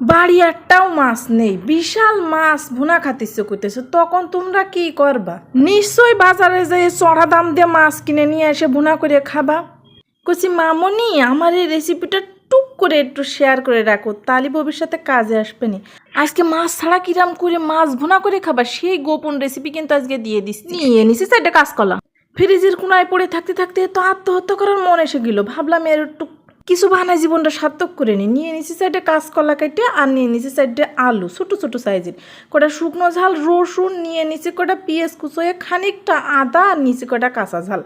বাড়ি একটাও মাছ নেই বিশাল মাছ ভুনা খাতিছে করতেছে তখন তোমরা কি করবা? নিশ্চয় বাজারে যেয়ে চড়া দাম দিয়ে মাছ কিনে নিয়ে এসে ভুনা করে খাবা? কছি মামনি আমার এই রেসিপিটা টুক করে একটু শেয়ার করে রাখো তাহলে ভবিষ্যতে কাজে আসবে নি। আজকে মাছ ছাড়া কিরাম করে মাছ ভুনা করে খাবা সেই গোপন রেসিপি কিন্তু আজকে দিয়ে দিস নিয়ে নিছি চারটে কাজ করলাম ফ্রিজের কোনায় পড়ে থাকতে থাকতে তো আত্মহত্যা করার মন এসে গেল ভাবলাম এর একটু কিছু বানায় জীবনটা সার্থক করে নিই নিয়ে নিচে সাইডে কাঁচকলা কেটে আর নিয়ে নিচে সাইডে আলু, ছোটো ছোটো সাইজের। কটা শুকনো ঝাল, রসুন, নিয়ে নিচে কটা পেঁয়াজ কুচোয়ে খানিকটা আদা আর নিচে কটা কাঁচা ঝাল।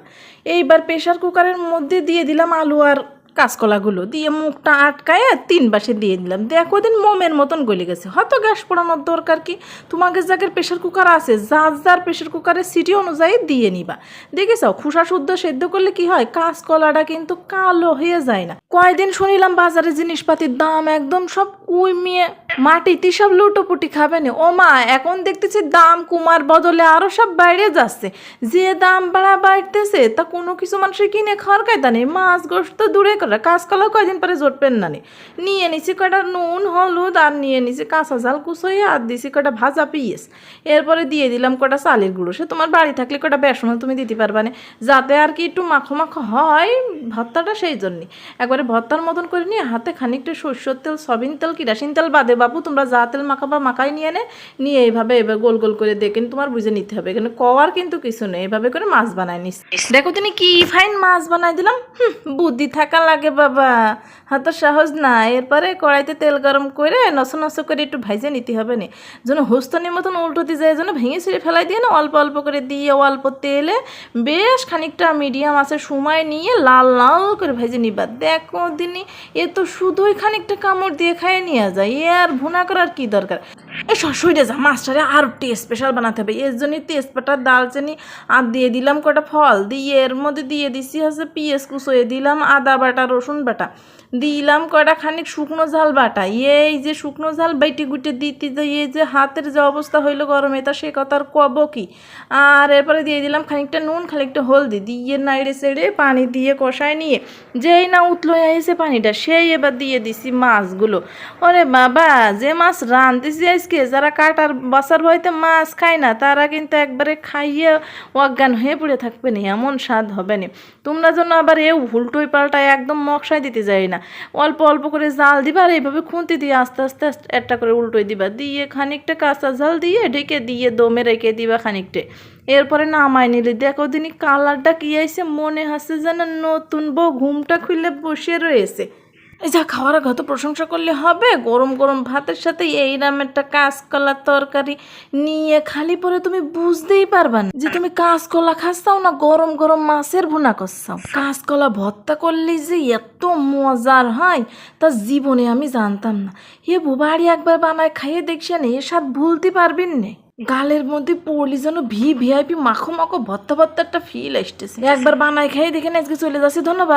এইবার প্রেশার কুকারের মধ্যে দিয়ে দিলাম আলু আর কাঁচকলাগুলো দিয়ে মুখটা আটকায় তিন বাসে দিয়ে দিলাম। দিয়ে কদিন মোমের মতন গলে গেছে। হয়তো গ্যাস পোড়ানোর দরকার কি? তোমাকে যাকে প্রেশার কুকার আছে, যার যার প্রেশার কুকারের সিটি অনুযায়ী দিয়ে নিবা। দেখেছ খুসা শুদ্ধ সেদ্ধ করলে কি হয়? কাঁচকলাটা কিন্তু কালো হয়ে যায় না। কয়দিন শুনিলাম বাজারে জিনিসপাতির দাম একদম সব কমিয়ে মাটিতে সব লুটোপুটি খাবে না ও মা, এখন দেখতেছি দাম কুমার বদলে আরও সব বাইরে যাচ্ছে। যে দাম বাড়া বাড়তেছে, তা কোনো কিছু মানুষের কিনে খাওয়ার কায়দা নেই। মাছ তো দূরে করে কাঁচকলা কয়দিন পরে জোটবেন না। নিয়ে নিছি কটা নুন, হলুদ, আর নিয়ে নিছি কাঁচা ঝাল কুচোই আর দিছি কটা ভাজা পিস এরপরে দিয়ে দিলাম কটা চালের গুঁড়ো। সে তোমার বাড়ি থাকলে কটা বেসনও তুমি দিতে পারবা না। যাতে আর কি একটু মাখো মাখো হয়, ভর্তাটা সেই জন্যই একবারে ভর্তার মতন করে নিয়ে হাতে খানিকটা সরষের তেল সবিন তেল, কিরাসিন তেল বাদে বাবু, তোমরা যা তেল মাখাবা, মাখাই নিয়ে নে, নিয়ে এইভাবে এবার গোল গোল করে দেখে তোমার বুঝে নিতে হবে। এখানে কওয়ার কিন্তু কিছু নেই, এভাবে করে মাছ বানাই নিস। দেখো, তুমি কি ফাইন মাছ বানাই দিলাম? বুদ্ধি থাকা লাগে বাবা। হাত সহজ না এরপরে কড়াইতে তেল গরম করে নস নস করে একটু ভাইজে নিতে হবে না। যেন হোস্তনির মতন উল্টোতে যায়, যেন ভেঙে ছিঁড়ে ফেলাই দিয়ে না অল্প অল্প করে দিয়ে অল্প তেলে বেশ খানিকটা মিডিয়াম আছে সময় নিয়ে লাল লাল করে ভেজে নিবা। দেখো দিনই এ তো শুধুই খানিকটা কামড় দিয়ে খাইয়ে নিয়ে যায়। এ আর ভুনা করার কি দরকার? এ সসইটা যা, মাছটারে আর একটু স্পেশাল বানাতে হবে। এর জন্যই তেজপাতা, দালচিনি, আর দিয়ে দিলাম কটা ফল। দিয়ে এর মধ্যে দিয়ে দিছি হচ্ছে পিঁয়াজ কুচোয়ে দিলাম আদা বাটা, রসুন বাটা। দিলাম কটা খানিক শুকনো ঝাল বাটা। এই যে শুকনো ঝাল বাইটি গুটে দিতে যে, এই যে হাতের যে অবস্থা হইল গরমে, তা সে কথা আর কব কি? আর এরপরে দিয়ে দিলাম খানিকটা নুন, খানিকটা হলদি। দিয়ে নাইড়ে সেড়ে পানি দিয়ে কষায় নিয়ে, যেই না উতলো এসে পানিটা, সেই এবার দিয়ে দিছি মাছগুলো। ওরে বাবা, যে মাছ রাঁধতেছি আজকে যারা কাটার বাসার ভয়তে মাছ খায় না, তারা কিন্তু একবারে খাইয়ে অজ্ঞান হয়ে পড়ে থাকবে না, এমন স্বাদ হবে না। তোমরা জন্য আবার এ উল্টোই পাল্টায় একদম মকসায় দিতে যায় না। অল্প অল্প করে জাল দিবা আর এইভাবে খুঁতি দিয়ে আস্তে আস্তে একটা করে উল্টোই দিবা। দিয়ে খানিকটা কাঁচা জাল দিয়ে ঢেকে দিয়ে দমে রেখে দিবা খানিকটা। এরপরে নামাই নিলে দেখো দিনই কালারটা কি আইছে, মনে হচ্ছে যেন নতুন বউ ঘুমটা খুলে বসে রয়েছে। যা খাওয়ার আগে তো প্রশংসা করলে হবে। গরম গরম ভাতের সাথে এই রামেরটা কাঁচকলার তরকারি নিয়ে খালি পরে তুমি বুঝতেই পারবা না যে তুমি কাঁচকলা খাচ্ছাও না, গরম গরম মাছের ভুনা করছাও। কাঁচকলা ভর্তা করলে যে এত মজার হয়, তা জীবনে আমি জানতাম না। এ বুবাড়ি একবার বানায় খাইয়ে দেখছেন এ স্বাদ ভুলতে পারবেন না। গালের মধ্যে পড়লি যেন ভি ভিআইপি মাখো মাখো ভত্তা ভত্তা একটা ফিল আসতেছে। একবার বানাই খাই দেখেন আজকে চলে যাচ্ছে, ধন্যবাদ।